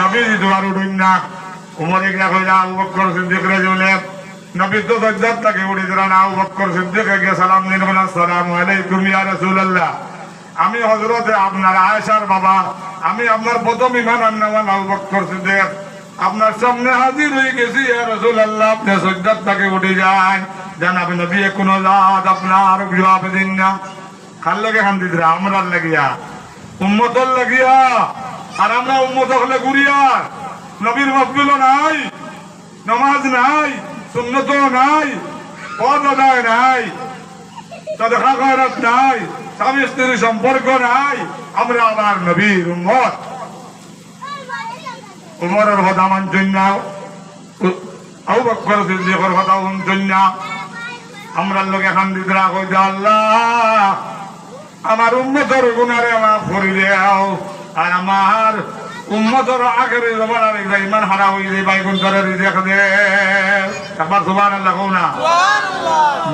নবী তোমার উঠুন না। উমর এগুলা কইলা আবু বকর সিদ্দিক রে জুলে নবী তো সজ্জাত তাকে কে সালাম আমি হযরতে আপনার আয়েশার বাবা, আমি আপনার প্রথম ইমান সিদ্দিক। আপনার সামনে হাজির হয়ে গেছি আপনি সজ্জাত তাকে উঠে যান। জানাবে নবী কোনো আপনার জবাব দিন না। কার লাগে খান দিদিরা আমরার লাগিয়া। উম্মতর লাগিয়া। আর আমরা উম্মত হলে ঘুরিয়ার নবীর মকবুলও নাই, নমাজ নাই সুন্নত নাই, পদ আদায় নাই খয়রাত নাই, স্বামী স্ত্রীর সম্পর্ক নাই। আমরা আমার নবীর উম্মত। উমরের কথা মানছেন না উ- আবু বকর সিদ্দিকের আমরা লোক এখন দিদরা আমার উম্মতর গুণারে দেও। আর আমার উম্মতর আগের জমানার ইমান হারা হয়ে যায় বাইগুন করে দেখ দে একবার সুবান আল্লাহ কও না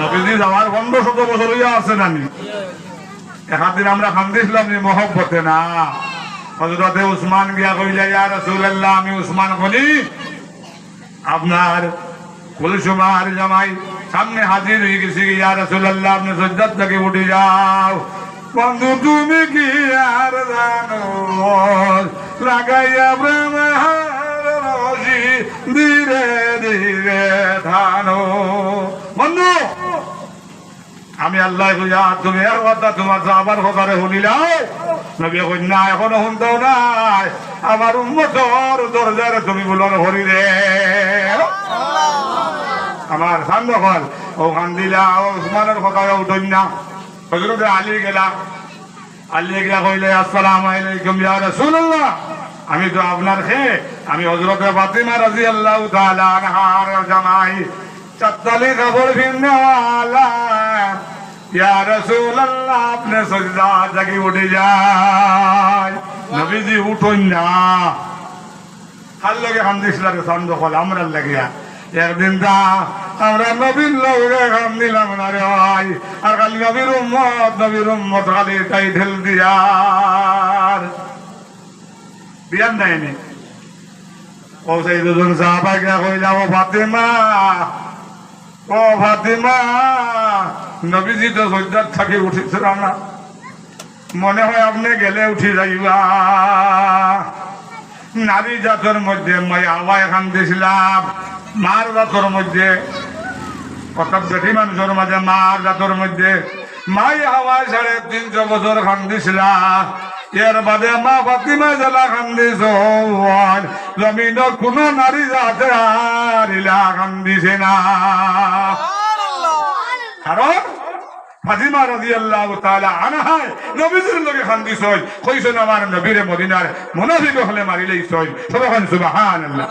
নবীজি যাওয়ার পনেরো শত বছর হইয়া আছে নানি একাদিন আমরা খান্দিছিলাম নি মহব্বতে না। হজরতে উসমান গিয়া কইলে ইয়া রাসূলুল্লাহ আমি উসমান বলি আপনার কুলসুমার জামাই সামনে হাজির হয়ে গেছি ইয়া রাসূলুল্লাহ আপনি সজ্জাত থেকে উঠে যাও। বন্ধু, তুমি কি আর জানো? লাগাইয়া প্রেম বন্ধু, আমি আল্লাহ তুমি এর কথা তোমার আবার হকারে শুনিলাও নবী না এখনও শুনতেও নাই। আমার উন্মতর দরজারে তুমি বলো হরি রে। আমার সান্দ ও খান দিলা ও উসমানের কথা উঠই না। হজরতে আলী গেলা আলী গিয়া কইলে, আসসালামু আলাইকুম ইয়া রাসূলুল্লাহ। আমি তো আপনার খে, আমি হজরতে ফাতিমা রাদিয়াল্লাহু তাআলা আনহার জামাই। চাত্তালি খবর ফিরনেওয়ালা ইয়া রাসূলুল্লাহ, আপনি সজদা জাগি উঠে যায় নবীজি উঠুন না। কার লগে দিছিলাম চন্দ্র ফল আমরা লাগিয়া একদিন দা আমরা নবীর লগে খান দিলাম না রে ভাই। আর খালি নবীর উম্মত নবীর উম্মত খালি তাই ঢেল দিয়ার। বিয়ান দেয়নি। ও সেই দুজন সাহাবা গিয়া কই যাব ফাতেমা, ও ফাতেমা, নবীজি তো সজ্জার থাকি উঠিছিল না। মনে হয় আপনি গেলে উঠি যাইবা। নারী জাতের মধ্যে মই আওয়া এখান দিছিলাম। মার জাতর মধ্যে কত বেটি মানুষের মাঝে মার জাতর মধ্যে মাই হাওয়ায় সাড়ে তিনশো বছর খান দিছিলাম এর বাদে মা ফাতিমা জেলা খান দিছ। জমিন কোন নারী জাতে আর ইলা খান দিছে না। কারণ ফাতিমা রাদিয়াল্লাহু তাআলা আনহায় নবীজির লগে খান্দি সই কইছেন আমার নবীরে মদিনার মুনাফিক হলে মারিলেই সই সবাই সুবহানাল্লাহ।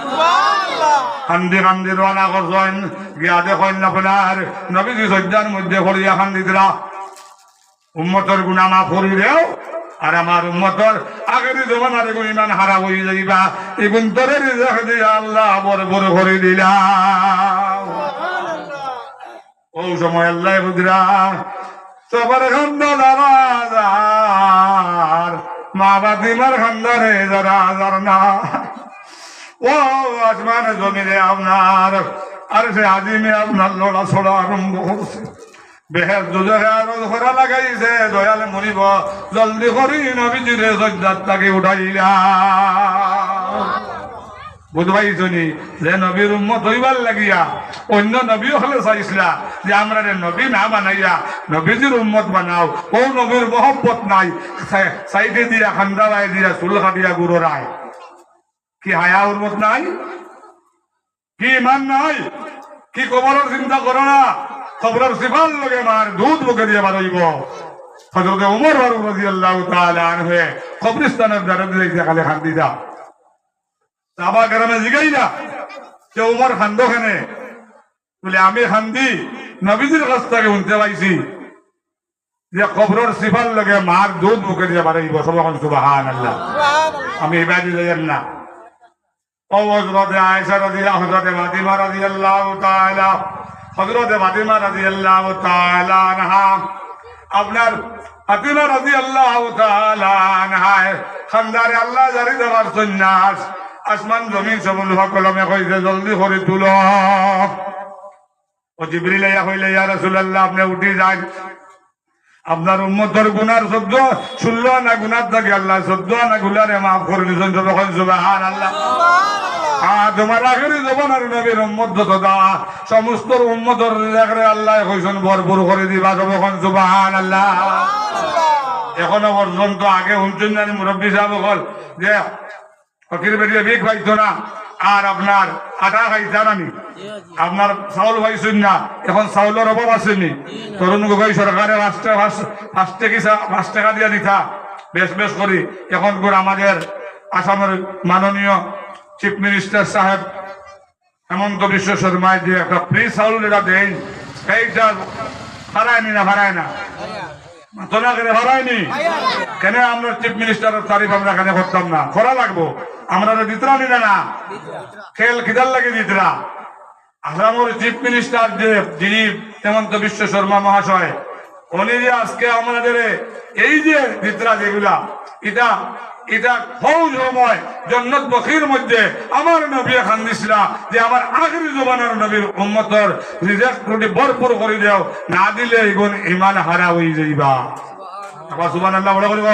খান্দি খান্দি রওনা করছেন। গিয়া দেখেন আপনার নবীজি সজ্জার মধ্যে খড়িয়া খান্দি দিলা উম্মতর গুনাহ মাফ করি দেও আর আমার উম্মতর আগের জমানার ইমান হারা হয়ে যাইবা। এগুন আল্লাহ বড় বড় করে দিলা ও সময় আল্লাহ বুঝরা সবার খান্দার মা বাতিমার খান্দারে না ও আসমান জমিনে আপনার আর সে আজিমে আপনার লড়া ছড়া আরম্ভ করছে বেহের দুজনে আরও লাগাইছে দয়ালে মরিব জলদি করি নবীজিরে সজ্জাত তাকে উঠাইলা যে লাগিয়া, অন্য চাইছিলা যে নবী না বানাইয়া নাই। দিয়া রায়। কি হায়া নাই? কি ইমান নাই? কি চিন্তা করো না। কবরের সিফাল লগে দুধ মুখে দিয়ে বারইব হজরতে উমর ফারুক কবরস্থানের দ্বারা সাবা গ্রামে জিগাই না। যে উমর খান্দ খানে বলে, আমি খান্দি নবীজির কাছ থেকে শুনতে পাইছি। যে কবরের সিফাল লগে মার দুধ মুখে দিয়ে বাড়াইব সবাই সুবাহান আল্লাহ আমি এবারে যাইয়াম না। আপনার আল্লাহ জারি দেওয়ার সন্ন্যাস আসমান জমিন সবল কলমে কইছে জলদি করে তুল। ও জিবরিল ইয়া হইলে ইয়া রাসূলুল্লাহ আপনি উঠি যান। আপনার উম্মতর গুনার সদ্য ষোলো আনা গুনার থাকে আল্লাহ চোদ্দ আনা গুলারে মাফ করে দিয়েছেন যখন সুবাহান আল্লাহ তোমার আখেরি জবানার নবীর উম্মত যত দা সমস্ত উম্মতর রেখে আল্লাহ কইছেন ভরপুর করে দিবা যখন সুবাহান আল্লাহ এখনও পর্যন্ত আগে শুনছেন জানি মুরব্বী সাহেব যে ফকির বেরিয়ে বিক পাইতো না আর আপনার আটা খাইতা নানি আপনার চাউল পাইছেন না, এখন চাউলের অভাব আসেনি তরুণ গগৈ সরকারের পাঁচ টাকা, পাঁচ- টাকা দিয়ে দিতা, বেশ বেশ করি। এখন করে আমাদের আসামের মাননীয় চিফ মিনিস্টার সাহেব হেমন্ত বিশ্ব শর্মায় যে একটা ফ্রি চাউল যেটা দেয় সেইটা হারায়নি না হারায় না? তোলা করে হারায়নি কেন আমরা চিফ মিনিস্টারের তারিফ আমরা এখানে করতাম না? করা লাগবো। আমরা দিতরা নিলে না। খেল খিদার লাগে দিতরা আসামের চিফ মিনিস্টার যে যিনি হেমন্ত বিশ্ব শর্মা মহাশয় উনি যে আজকে আমাদের এই যে দিতরা যেগুলা এটা এটা ফৌজ সময় জন্নত বখির মধ্যে আমার নবী যে আমার আখরি জবানের নবীর উম্মতর ত্রুটি ভরপুর করে দেও না দিলে এগুন ইমান হারা হয়ে যাইবা। আবার সুবান আল্লাহ বলে বলব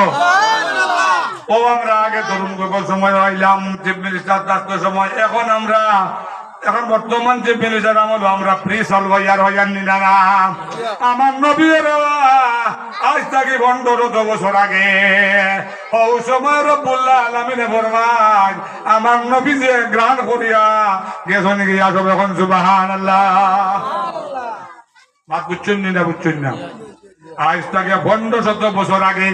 ও আমরা আগে তরুণ গোগল সময় হইলাম চিফ মিনিস্টার থাকতো সময় এখন আমরা এখন বর্তমান চিফ মিনিস্টার আমল আমরা ফ্রি সলভ হইয়ার হইয়ার নিনা না। আমার নবীর আজ থেকে পনেরো বছর আগে। ও সময় রব্বুল্লাহ আলমিনে ফরমান আমার নবী যে গ্রহণ করিয়া গেছো নাকি আসব এখন সুবাহান আল্লাহ। মাত বুঝছেন নি না বুঝছেন না? আজ থেকে পনেরো শত বছর আগে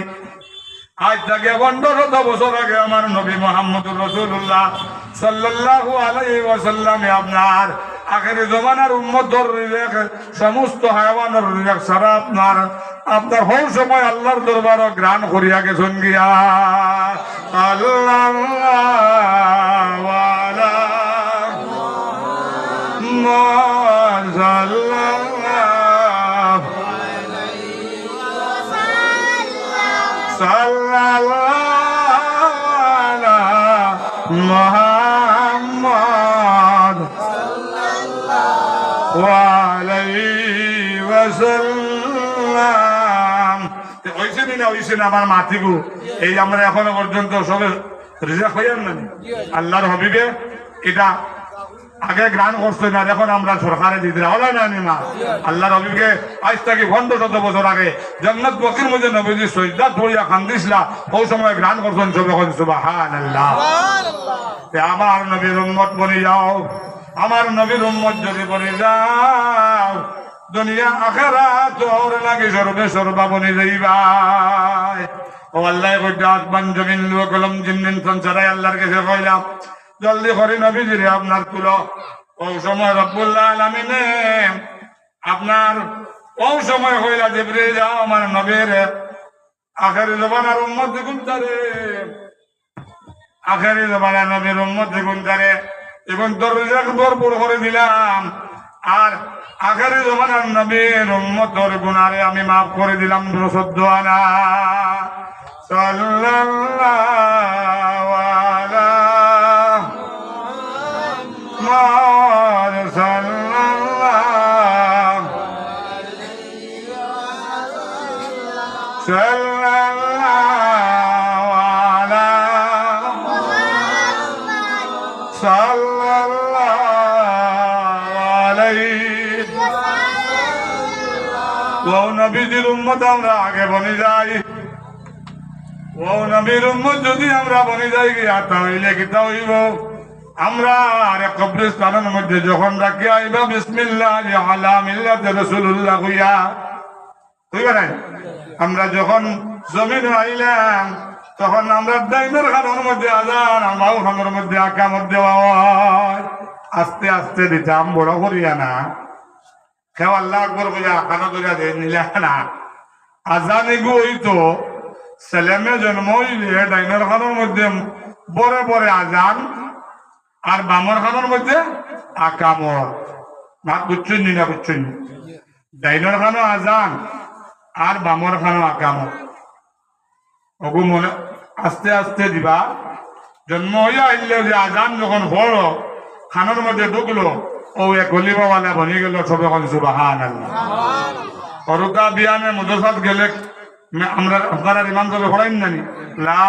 আজ থেকে পনেরো শত বছর আগে আমার নবী মোহাম্মদুর রসুল্লাহ আলাইহি ওয়াসাল্লামে আপনার আখেরি জমানার উম্মতর রিজেক, সমস্ত হায়াওয়ানের রিজেক সারা আপনার আপনার হৌ সময় আল্লাহর দরবার গ্রাণ করিয়া গেছেন গিয়া। আল্লাহ মুহাম্মদ হইছে নি হইছে না আমার মাতিগু এই আমরা এখনও পর্যন্ত সবে রিজার্ভ হইয়ার না আল্লাহর হবিবে এটা আগে গ্রান করছে না এখন আমরা সরকারে দিতে হলো না। নিমা আল্লাহর হবিবকে আজ থেকে ঘন্ট শত বছর আগে জন্নত বকির মধ্যে নবীজি সৈদাত ধরিয়া কান্দিসলা ওই সময় গ্রান করছেন সবে এখন সুবাহান আল্লাহ আমার নবীর উম্মত বনে যাও। আমার নবীর উম্মত যদি বনে যাও, দুনিয়া আখেরা তোর লাগে সর্বে সর্বা বনে যাইবা ও আল্লাহ কইটা আসমান জমিন কলম জিন্দিন সঞ্চারাই আল্লাহর কাছে কইলাম। জলদি করে নবী জিরে আপনার তুলো ও সময় রব্বুল্লাহ আলামিনে, আপনার ও সময় হইলা দেবরে যাও আমার নবীর। আখের জবানার উম্মত দেখুন তারে আখেরি জমানা নবীর উম্মত দেখুন তারে এখন রিজাক ভরপুর করে দিলাম। আর আখেরি জমানার নবীর উম্মতর গুনারে আমি মাফ করে দিলাম চোদ্দ আনা সাল্লাল্লাহু মুহাম্মদ সাল্লাল্লাহু সাল্লাল্লাহু আলা সাল্লাল্লাহু আলাইহি ও নবীজির উম্মত আমরা আগে বনে যাই। ও নবীর উম্মত যদি আমরা বনে যাই গিয়া তাহলে কিতা হইব? আমরা আর কবরস্থানের মধ্যে যখন রাখি আইবা বিসমিল্লাহ আলা মিল্লাত রাসূলুল্লাহ হইয়া। হইবা নাই আমরা যখন জমিন আইলাম, তখন আমরা ডাইনের খানোর মধ্যে আজান, আর মাউ খানোর মধ্যে আকামত দেওয়া হয়। আস্তে আস্তে দিতাম বড় করিয়া না। কেউ আল্লাহ আকবর কইয়া আকানো করিয়া দিয়ে নিলে না। আজান এগু হইতো ছেলেমে জন্ম হইলে ডাইনের খানোর মধ্যে বড় বড় আজান আর বামর খানোর মধ্যে আকামত না বুঝছেন নি না বুঝছেন? ডাইনের খানো আজান আর বামর খানো আকামত ওগু মনে আস্তে আস্তে দিবা। জন্ম হইয়া আইলে যে আজান যখন বড় খানোর মধ্যে ঢুকলো ও এক গলিবাওয়ালা বনি গেল সবে কন সুবাহান অরুকা বিয়ানে মুদসাদ গেলে আমরা আপনারা ইমান তবে পড়াইন নানি? লা